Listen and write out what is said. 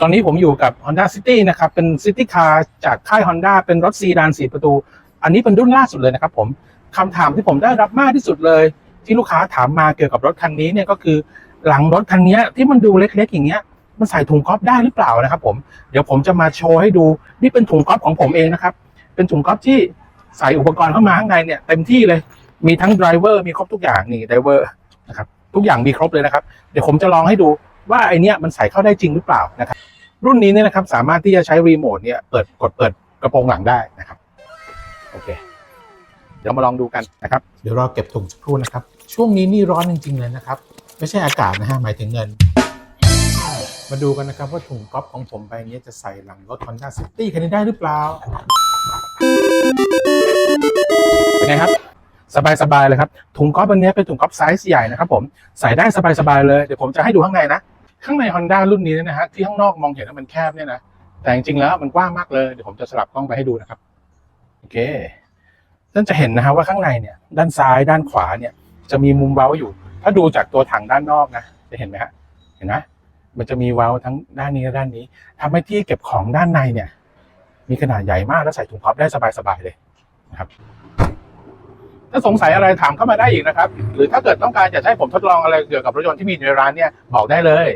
ตอนนี้ผมอยู่กับ Honda City นะครับ เป็น City Car จากค่าย Honda เป็นรถซีดาน4ประตู อันนี้เป็นรุ่นล่าสุดเลยนะครับผมคำถามที่ผมได้รับมากที่สุดเลย ที่ลูกค้าถามมาเกี่ยวกับรถคันนี้เนี่ยก็คือหลังรถคันนี้ที่มันดูเล็กๆอย่างเงี้ยมันใส่ถุงก๊อฟได้หรือเปล่านะครับผมเดี๋ยวผมจะมาโชว์ให้ดูนี่เป็นถุงก๊อฟของผมเองนะครับ เป็นถุงก๊อฟที่ใส่อุปกรณ์เข้ามาข้างในเนี่ยเต็มที่เลยมีทั้งไดรเวอร์มีครบทุกอย่างนี่ไดรเวอร์นะครับทุกอย่างมีครบเลยนะครับ เดี๋ยวผมจะลองให้ดู ว่าไอเนี้ยมันใส่เข้าได้จริงหรือเปล่านะครับรุ่นนี้เนี่ยนะครับสามารถที่จะใช้รีโมทเนี่ยเปิดกดเปิดกระโปรงหลังได้นะครับโอเค เดี๋ยวมาลองดูกันนะครับ เดี๋ยวเรอเก็บถุงสักครู่นะครับ ช่วงนี้นี่ร้อนจริงๆเลยนะครับ ไม่ใช่อากาศนะฮะหมายถึงเงิน มาดูกันนะครับว่าถุงก๊อฟของผมใบนี้จะใส่หลังรถ Honda City คันนี้ได้หรือเปล่าเป็นไงครับสบายๆเลยครับถุงก๊อฟอันนี้เป็นถุงก๊อฟไซส์ใหญ่นะครับผมใส่ได้สบายๆเลยเดี๋ยวผมจะให้ดูข้างในนะ ข้างใน Honda รุ่นนี้นะฮะที่ข้างนอกมองเห็นว่ามันแคบเนี่ยนะแต่จริงๆแล้วมันกว้างมากเลยเดี๋ยวผมจะสลับกล้องไปให้ดูนะครับโอเคท่านจะเห็นนะฮะว่าข้างในเนี่ย ด้านซ้ายด้านขวาเนี่ย จะมีมุมเว้าอยู่ ถ้าดูจากตัวถังด้านนอกนะจะเห็นไหมฮะเห็นไหมมันจะมีเว้าทั้งด้านนี้และด้านนี้ทำให้ที่เก็บของด้านในเนี่ย มีขนาดใหญ่มากและใส่ถุงก๊อฟได้สบายๆเลยนะครับ ถ้าสงสัยอะไรถามเข้ามาได้อีกนะครับ หรือถ้าเกิดต้องการจะให้ผมทดลองอะไรเกี่ยวกับรถยนต์ที่มีอยู่ในร้านเนี่ยบอกได้เลย